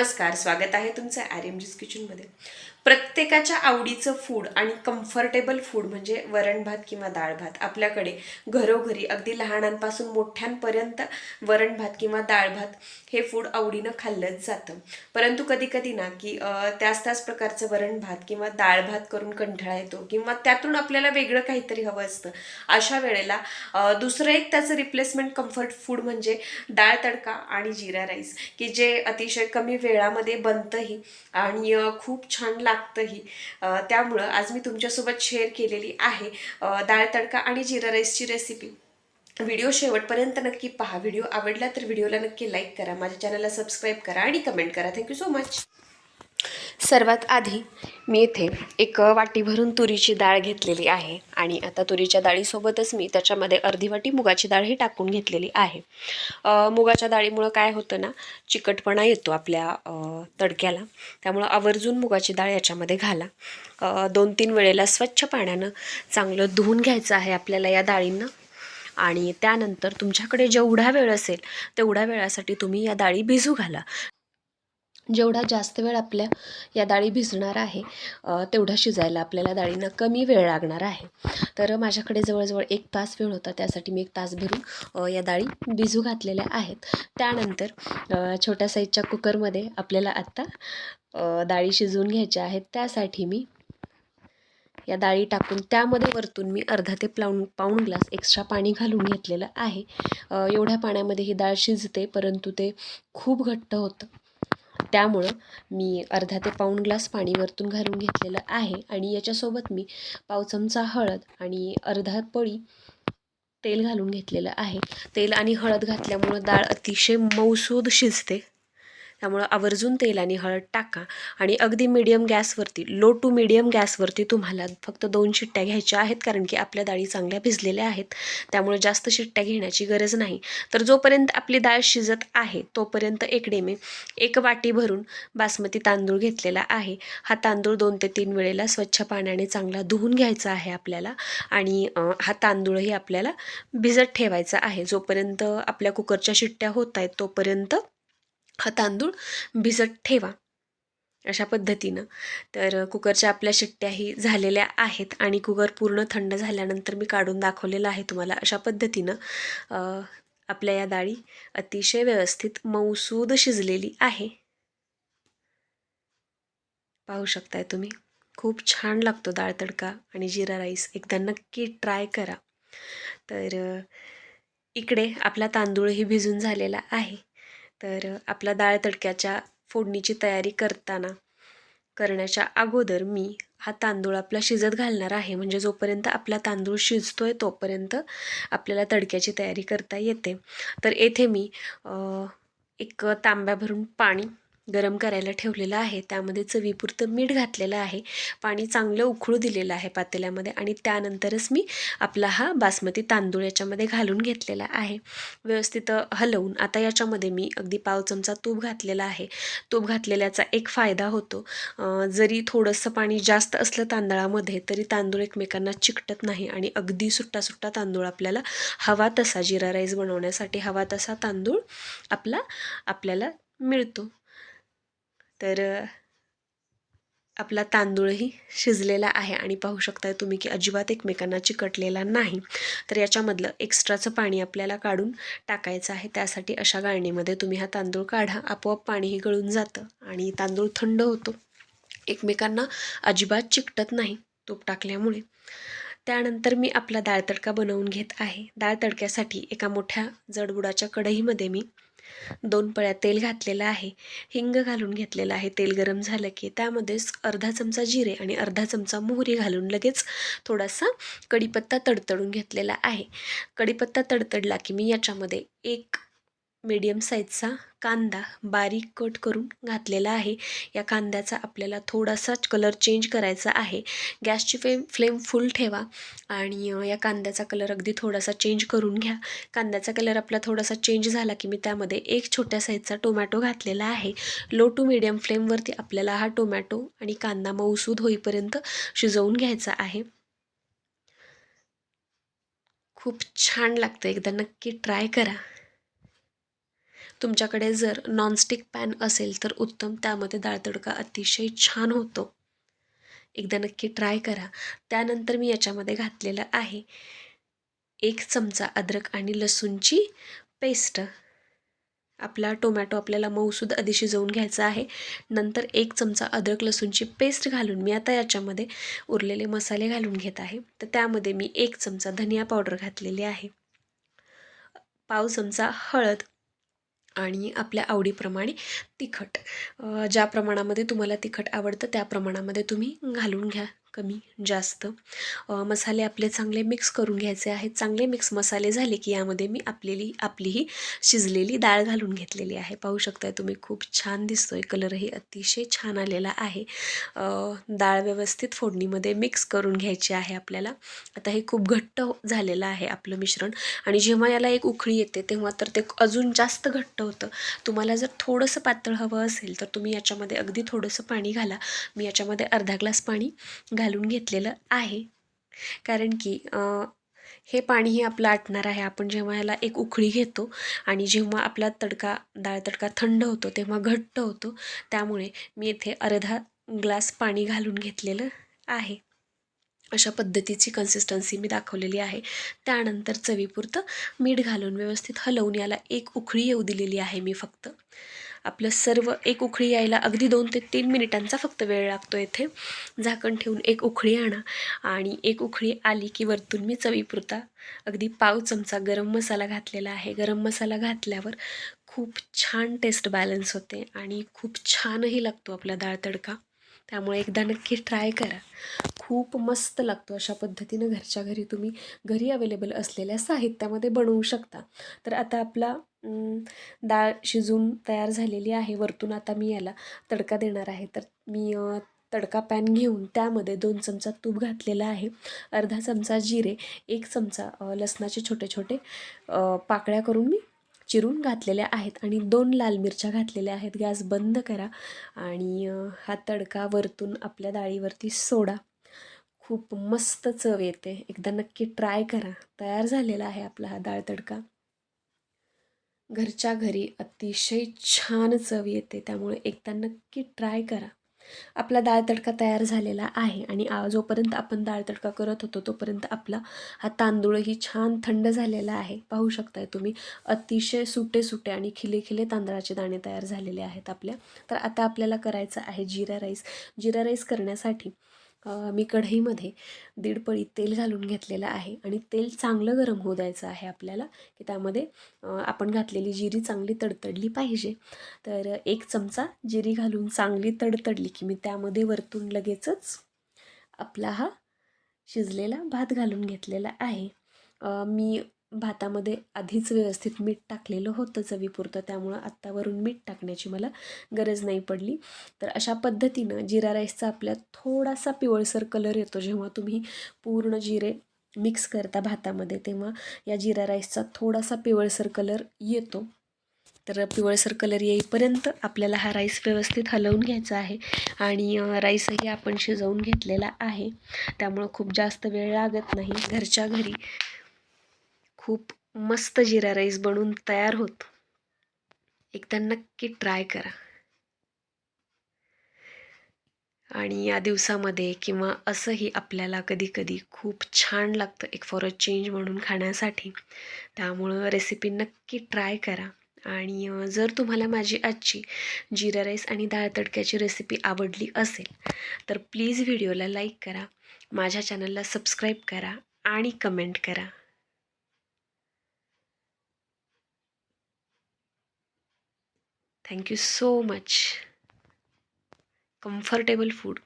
नमस्कार स्वागत आहे तुमचं आर एम जीस किचनमध्ये प्रत्येकाच्या आवडीचं फूड आणि कम्फर्टेबल फूड म्हणजे वरण भात किंवा डाळ भात आपल्याकडे घरोघरी अगदी लहानांपासून मोठ्यांपर्यंत वरण भात किंवा डाळ भात हे फूड आवडीनं खाल्लंच जातं. परंतु कधी कधी ना की त्याच त्याच प्रकारचं वरण भात किंवा डाळ भात करून कंटाळा येतो किंवा त्यातून आपल्याला वेगळं काहीतरी हवं असतं. अशा वेळेला दुसरं एक त्याचं रिप्लेसमेंट कम्फर्ट फूड म्हणजे डाळ तडका आणि जिरा राईस की जे अतिशय कमी वेळामध्ये बनतंही आणि खूप छान लागतंही. त्यामुळं आज मी तुमच्यासोबत शेअर केलेली आहे दाळ डाळ तडका आणि जिरा राईसची रेसिपी व्हिडिओ शेवटपर्यंत नक्की पहा. व्हिडिओ आवडला तर व्हिडिओला नक्की लाईक करा. माझ्या चॅनलला सबस्क्राईब करा आणि कमेंट करा. थँक्यू सो मच सर्वात आधी मी इथे एक वाटी भरून तुरीची डाळ घेतलेली आहे आणि आता तुरीच्या डाळीसोबतच मी त्याच्यामध्ये अर्धी वाटी मुगाची डाळ ही टाकून घेतलेली आहे. मुगाच्या डाळीमुळं काय होतं ना चिकटपणा येतो आपल्या तडक्याला. त्यामुळं आवर्जून मुगाची डाळ याच्यामध्ये घाला. दोन तीन वेळेला स्वच्छ पाण्यानं चांगलं धुवून घ्यायचं आहे आपल्याला या डाळींना. आणि त्यानंतर तुमच्याकडे जेवढा वेळ असेल तेवढ्या वेळासाठी तुम्ही या डाळी भिजू घाला. जेवढा जास्त वेळ आपल्या या डाळी भिजणार आहे तेवढा शिजायला आपल्याला डाळींना कमी वेळ लागणार आहे. तर माझ्याकडे जवळजवळ एक तास वेळ होता त्यासाठी मी एक तास भरून या डाळी भिजू घातलेल्या आहेत. त्यानंतर छोट्या साईजच्या कुकरमध्ये आपल्याला आत्ता डाळी शिजवून घ्यायच्या आहेत. त्यासाठी मी या डाळी टाकून त्यामध्ये वरतून मी अर्धा ते पाऊण पाऊण ग्लास एक्स्ट्रा पाणी घालून घेतलेलं आहे. एवढ्या पाण्यामध्ये ही डाळ शिजते परंतु ते खूप घट्ट होतं. त्यामुळं मी अर्धा ते पाऊण ग्लास पाणी वरतून घालून घेतलेलं आहे आणि याच्यासोबत मी पाव चमचा हळद आणि अर्धा पळी तेल घालून घेतलेलं आहे. तेल आणि हळद घातल्यामुळं डाळ अतिशय मऊसूद शिजते. त्यामुळं आवर्जून तेल आणि हळद टाका. आणि अगदी मिडियम गॅसवरती लो टू मिडियम गॅसवरती तुम्हाला फक्त दोन शिट्ट्या घ्यायच्या आहेत कारण की आपल्या डाळी चांगल्या भिजलेल्या आहेत. त्यामुळे जास्त शिट्ट्या घेण्याची गरज नाही. तर जोपर्यंत आपली डाळ शिजत आहे तोपर्यंत एकडे मी एक वाटी भरून बासमती तांदूळ घेतलेला आहे. हा तांदूळ दोन ते तीन वेळेला स्वच्छ पाण्याने चांगला धुवून घ्यायचा आहे आपल्याला. आणि हा तांदूळही आपल्याला भिजत ठेवायचा आहे. जोपर्यंत आपल्या कुकरच्या शिट्ट्या होत आहेत तोपर्यंत हा तांदूळ भिजत ठेवा अशा पद्धतीनं. तर कुकरच्या आपल्या शिट्ट्याही झालेल्या आहेत आणि कुकर पूर्ण थंड झाल्यानंतर मी काढून दाखवलेलं आहे तुम्हाला अशा पद्धतीनं. आपल्या या डाळी अतिशय व्यवस्थित मऊसूद शिजलेली आहे. पाहू शकताय तुम्ही? खूप छान लागतो डाळ तडका आणि जिरा राईस एकदा नक्की ट्राय करा. तर इकडे आपला तांदूळही भिजून झालेला आहे. तर आपल्या आपला डाळ तडक्याच्या फोडणीची तयारी करताना करण्याच्या अगोदर मी हा तांदूळ आपला शिजत घालणार आहे. म्हणजे जोपर्यंत आपला तांदूळ शिजतो आहे तोपर्यंत आपल्याला तडक्याची तयारी करता येते. तर येथे मी एक तांब्या भरून पाणी गरम करायला ठेवलेलं आहे. त्यामध्ये चवीपुरतं मीठ घातलेलं आहे. पाणी चांगलं उकळू दिलेलं आहे पातेल्यामध्ये आणि त्यानंतरच मी आपला हा बासमती तांदूळ याच्यामध्ये घालून घेतलेला आहे. व्यवस्थित हलवून. आता याच्यामध्ये मी अगदी पाव चमचा तूप घातलेला आहे. तूप घातलेल्याचा एक फायदा होतो. जरी थोडंसं पाणी जास्त असलं तांदळामध्ये तरी तांदूळ एकमेकांना चिकटत नाही आणि अगदी सुट्टा सुट्टा तांदूळ आपल्याला हवा तसा जिरा राईस बनवण्यासाठी हवा तसा तांदूळ आपला आपल्याला मिळतो. तर आपला तांदूळही शिजलेला आहे आणि पाहू शकताय तुम्ही की अजिबात एकमेकांना चिकटलेला नाही. तर याच्यामधलं एक्स्ट्राचं पाणी आपल्याला काढून टाकायचं आहे. त्यासाठी अशा गाळणीमध्ये तुम्ही हा तांदूळ काढा. आपोआप पाणीही गळून जातं आणि तांदूळ थंड होतो. एकमेकांना अजिबात चिकटत नाही तूप टाकल्यामुळे. त्यानंतर मी आपला डाळ तडका बनवून घेत आहे. डाळ तडक्यासाठी एका मोठ्या जडबुडाच्या कढईमध्ये मी दोन पळ्या तेल घातलेलं आहे हिंग घालून घेतलेलं आहे तेल गरम झालं की त्यामध्येच अर्धा चमचा जिरे आणि अर्धा चमचा मोहरी घालून लगेच थोडासा कढीपत्ता तडतडून घेतलेला आहे. कढीपत्ता तडतडला की मी याच्यामध्ये एक मीडियम साईजचा कांदा बारीक कट करून घातलेला आहे. या कांद्याचा आपल्याला थोडासा कलर चेंज करायचा आहे. गॅसची फ्लेम फ्लेम फुल ठेवा आणि या कांद्याचा कलर अगदी थोडासा चेंज करून घ्या. कांद्याचा कलर आपला थोडासा चेंज झाला की मी त्यामध्ये एक छोट्या साईजचा टोमॅटो घातलेला आहे. लो टू मिडियम फ्लेमवरती आपल्याला हा टोमॅटो आणि कांदा मऊसूद होईपर्यंत शिजवून घ्यायचा आहे. खूप छान लागतं. एकदा नक्की ट्राय करा. तुमच्याकडे जर नॉनस्टिक पॅन असेल तर उत्तम. त्यामध्ये डाळ तडका अतिशय छान होतो. एकदा नक्की ट्राय करा. त्यानंतर मी याच्यामध्ये घातलेलं आहे एक चमचा अद्रक आणि लसूणची पेस्ट आपला टोमॅटो आपल्याला मऊसूद आधी शिजवून घ्यायचा आहे. नंतर एक चमचा अद्रक लसूणची पेस्ट घालून मी आता याच्यामध्ये उरलेले मसाले घालून घेत आहे. तर त्यामध्ये मी एक चमचा धनिया पावडर घातलेली आहे. पाव चमचा हळद आणि आपल्या आवडीप्रमाणे तिखट. ज्या प्रमाणामध्ये तुम्हाला तिखट आवडतं त्या प्रमाणामध्ये तुम्ही घालून घ्या. कमी जास्त. मसाले आपले चांगले मिक्स करून घ्यायचे आहेत. चांगले मिक्स मसाले झाले की यामध्ये मी आपलेली आपली ही शिजलेली डाळ घालून घेतलेली आहे. पाहू शकताय तुम्ही खूप छान दिसतोय. कलरही अतिशय छान आलेला आहे. डाळ व्यवस्थित फोडणीमध्ये मिक्स करून घ्यायची आहे आपल्याला. आता हे खूप घट्ट झालेलं आहे आपलं मिश्रण. आणि जेव्हा याला एक उखळी येते तेव्हा तर ते अजून जास्त घट्ट होतं. तुम्हाला जर थोडंसं पातळ हवं असेल तर तुम्ही याच्यामध्ये अगदी थोडंसं पाणी घाला. मी याच्यामध्ये अर्धा ग्लास पाणी घालून घेतलेलं आहे. कारण की अं, हे पाणीही आपलं आटणार आहे. आपण जेव्हा ह्याला एक उकळी घेतो आणि जेव्हा आपला तडका डाळ तडका थंड होतो तेव्हा घट्ट होतो. त्यामुळे मी इथे अर्धा ग्लास पाणी घालून घेतलेलं आहे. अशा पद्धतीची कन्सिस्टन्सी मी दाखवलेली आहे. त्यानंतर चवीपुरतं मीठ घालून व्यवस्थित हलवून याला एक उकळी येऊ दिलेली आहे मी फक्त. आपलं सर्व एक उकळी यायला अगदी दोन ते तीन मिनिटांचा फक्त वेळ लागतो येथे. झाकण ठेवून एक उकळी आणा. आणि एक उकळी आली की वरतून मी चवीपुरता अगदी पाव चमचा गरम मसाला घातलेला आहे. गरम मसाला घातल्यावर खूप छान टेस्ट बॅलन्स होते आणि खूप छानही लागतो आपला डाळ तडका. त्यामुळे एकदा नक्की ट्राय करा. खूप मस्त लागतो अशा पद्धतीनं घरच्या घरी तुम्ही घरी अवेलेबल असलेल्या साहित्यामध्ये बनवू शकता. तर आता आपला डाळ शिजून तयार झालेली आहे. वरतून आता मी याला तडका देणार आहे. तर मी तडका पॅन घेऊन त्यामध्ये दोन चमचा तूप घातलेला आहे. अर्धा चमचा जिरे एक चमचा लसणाचे छोटे छोटे पाकळ्या करून मी चिरून घातलेल्या आहेत आणि दोन लाल मिरच्या घातलेल्या आहेत. गॅस बंद करा आणि हा तडका वरतून आपल्या डाळीवरती सोडा. खूप मस्त चव येते. एकदा नक्की ट्राय करा. तयार झालेला आहे आपला हा डाळ तडका. घरच्या घरी अतिशय छान चव येते. त्यामुळे एकदा नक्की ट्राय करा. आपला डाळ तडका तयार झालेला आहे आणि जोपर्यंत आपण डाळ तडका करत होतो तोपर्यंत आपला हा तांदूळही छान थंड झालेला आहे. पाहू शकताय तुम्ही अतिशय सुटे सुटे आणि खिले खिले तांदळाचे दाणे तयार झालेले आहेत आपल्या. तर आता आपल्याला करायचं आहे जिरा राईस. जिरा राईस करण्यासाठी मी कढईमध्ये दीड पळी तेल घालून घेतलेलं आहे आणि तेल चांगलं गरम होऊ द्यायचं आहे आपल्याला की त्यामध्ये आपण घातलेली जिरी चांगली तडतडली पाहिजे. तर एक चमचा जिरी घालून चांगली तडतडली की मी त्यामध्ये वरतून लगेचच आपला हा शिजलेला भात घालून घेतलेला आहे. मी भातामध्ये आधीच व्यवस्थित मीठ टाकलेलं होतं चवीपुरतं त्यामुळं आत्तावरून मीठ टाकण्याची मला गरज नाही पडली. तर अशा पद्धतीनं जिरा राईसचा आपल्या थोडासा पिवळसर कलर येतो. जेव्हा तुम्ही पूर्ण जिरे मिक्स करता भातामध्ये तेव्हा या जिरा राईसचा थोडासा पिवळसर कलर येतो. तर पिवळसर कलर येईपर्यंत आपल्याला हा राईस व्यवस्थित हलवून घ्यायचा आहे आणि राईसही आपण शिजवून घेतलेला आहे. त्यामुळं खूप जास्त वेळ लागत नाही. घरच्या घरी खूप मस्त जिरा राईस बनून तयार होतो. एकदा नक्की ट्राय करा. आणि या दिवसामध्ये किंवा असंही आपल्याला कधी कधी खूप छान लागतं एक फॉर अ चेंज म्हणून खाण्यासाठी. त्यामुळं रेसिपी नक्की ट्राय करा. आणि जर तुम्हाला माझी आजची जिरा राईस आणि डाळ तडक्याची रेसिपी आवडली असेल तर प्लीज व्हिडिओला लाईक करा. माझ्या चॅनलला सबस्क्राईब करा आणि कमेंट करा. Thank you so much comfortable food